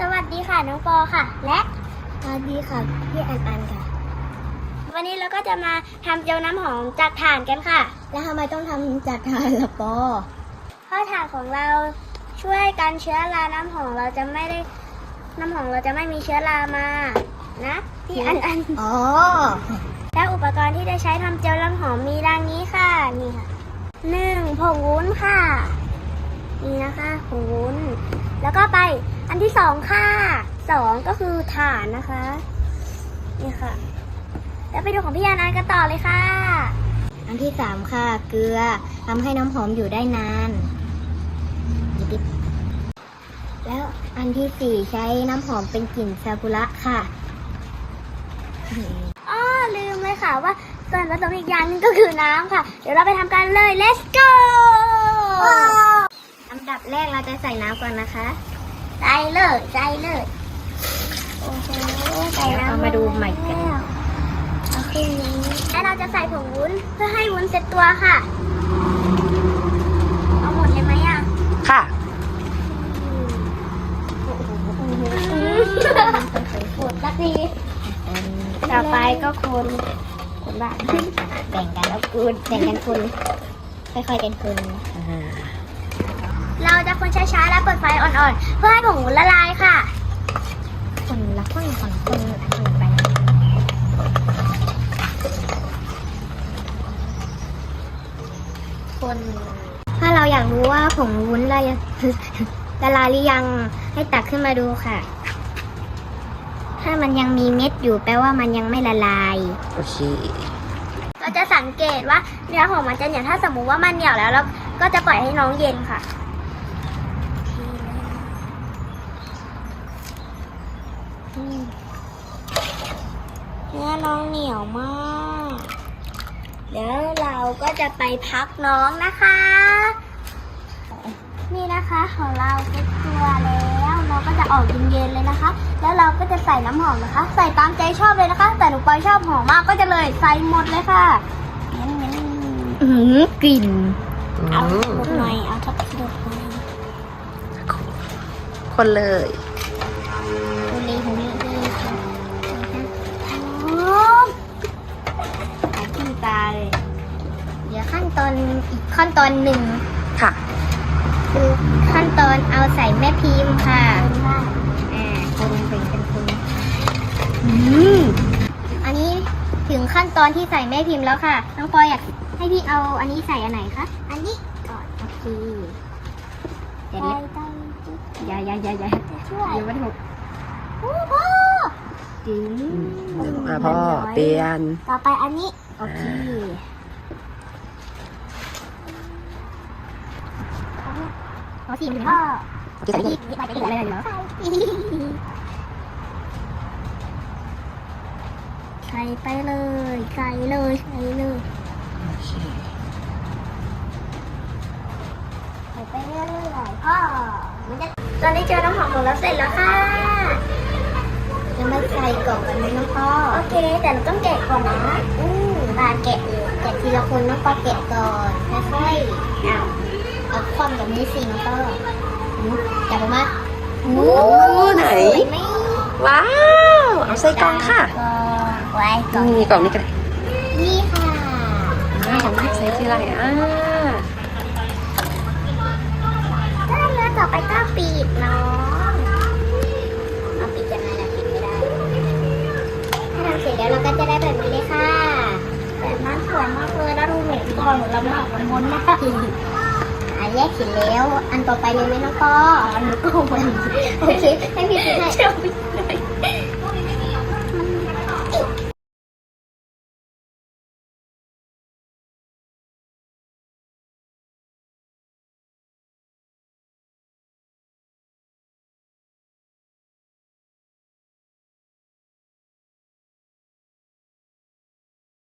สวัสดีค่ะน้องปอค่ะ และสวัสดีค่ะพี่อันอันค่ะ วันนี้เราก็จะมาทำเจียวน้ำหอมจากถ่านกันค่ะ แล้วทำไมต้องทำจากถ่านล่ะปอเพราะถ่านของเราช่วยกันเชื้อราน้ำหอมเราจะไม่ได้น้ำหอมเราจะไม่มีเชื้อรามานะพี่อันอันอ๋อและอุปกรณ์ที่จะใช้ทำเจลน้ำหอมมีดังนี้ค่ะนี่ค่ะหนึ่งผงวุ้นค่ะนี่นะคะผงวุ้น แล้วก็ไป อันที่สองค่ะสองก็คือถ่านนะคะ นี่ค่ะ แล้วไปดูของพี่ยานานกันต่อเลยค่ะ อันที่สามค่ะ เกลือทำให้น้ำหอมอยู่ได้นานดิบๆแล้วอันที่สี่ใช้น้ำหอมเป็นกลิ่นซากุระค่ะอ้อลืมเลยค่ะว่าส่วนผสมอีกอย่างหนึงก็คือน้ำค่ะ เดี๋ยวเราไปทำกันเลย let's go อันดับแรกเราจะใส่น้ำก่อนนะคะ ใจเลยใจเลยโอ้โหใส่น้ำเอามาดูใหม่กันแล้วเอาขึ้นนี้แล้วเราจะใส่ผงวุ้นเพื่อให้วุ้นเสร็จตัวค่ะ เอาหมดเลยไหมอะค่ะ หมดสักทีต่อไปก็คนคนบ้านแบ่งกันแล้วกูดแบ่งกันคุณค่อยๆกันคุณเราจะ คนช้าๆ และเปิดไฟอ่อนๆ เพื่อให้ผงวุ้นละลายค่ะ คนละคนคนคนคนไปคน ถ้าเราอยากรู้ว่าผงวุ้นละละลายหรือยังให้ตักขึ้นมาดูค่ะ ถ้ามันยังมีเม็ดอยู่แปลว่ามันยังไม่ละลาย โอเคเราจะสังเกตว่าเนื้อของมันจะเหนียวถ้าสมมุติว่ามันเหนียวแล้วเราก็จะปล่อยให้น้องเย็นค่ะ เนื้อน้องเหนียวมากเดี๋ยวเราก็จะไปพักน้องนะคะ นี่นะคะของเราเซ็ตตัวแล้วน้องก็จะออกเย็นๆเลยนะคะ แล้วเราก็จะใส่น้ำหอมนะคะ ใส่ตามใจชอบเลยนะคะ แต่หนูปอยชอบหอมมากก็จะเลยใส่หมดเลยค่ะเน้นอื้อหือกลิ่นๆเอาหมดหน่อยเอาทับสดหน่อยคนเลย ขั้นตอนหนึ่งค่ะ คือขั้นตอนเอาใส่แม่พิมพ์ค่ะเป็นมากอ่าคนเป็นเป็นคนอืมอันนี้ถึงขั้นตอนที่ใส่แม่พิมพ์แล้วค่ะ น้องปอยอยากให้พี่เอาอันนี้ใส่อันไหนคะ อันนี้ก่อนโอเคเดี๋ยวใส่นี้ใส่อย่าอย่าอย่าอย่าช่วยเดี๋ยวมันหกโอ้พ่อดึงอะพ่อเปลี่ยน ต่อไปอันนี้ โอเค เอาสีเหลืองพ่อจะใส่นี่นี่นี่ไปเป็นอะไรเหรอใส่ไปเลยใส่เลยใส่เลยโอเคใส่ไปเรื่อยๆพ่อมันจะตอนนี้เจอน้ำหอมของเราเสร็จแล้วค่ะจะมาใส่กล่องกันไหมน้องพ่อโอเค แต่เราต้องแกะก่อนนะอืมบาแกะเลยแกะทีละคนน้องปอแกะก่อนค่อยๆเอา เอาคว่ำแบบนี้สิน้องปออืมจับออกมาโอ้โอ้ไหนสวยไหมว้าว เอาใส่กล่องค่ะกล่องไว้กล่องนี่กล่องนี้กันเลยนี่ค่ะอ่าของพี่ใส่ที่ไรอ่าได้แล้วต่อไปก็ปิดเนาะเอาปิดยังไงล่ะปิดไม่ได้ ถ้าทำเสร็จแล้วเราก็จะได้แบบนี้เลยค่ะ แต่มันสวยมากเลยแล้วดูเหมือนก่อนหนูลำบากมันมนมากอัน แยกขินแล้ว อันต่อไปเลยไหมน้องปอนุกอวันโอเคให้พี่ซื้ให้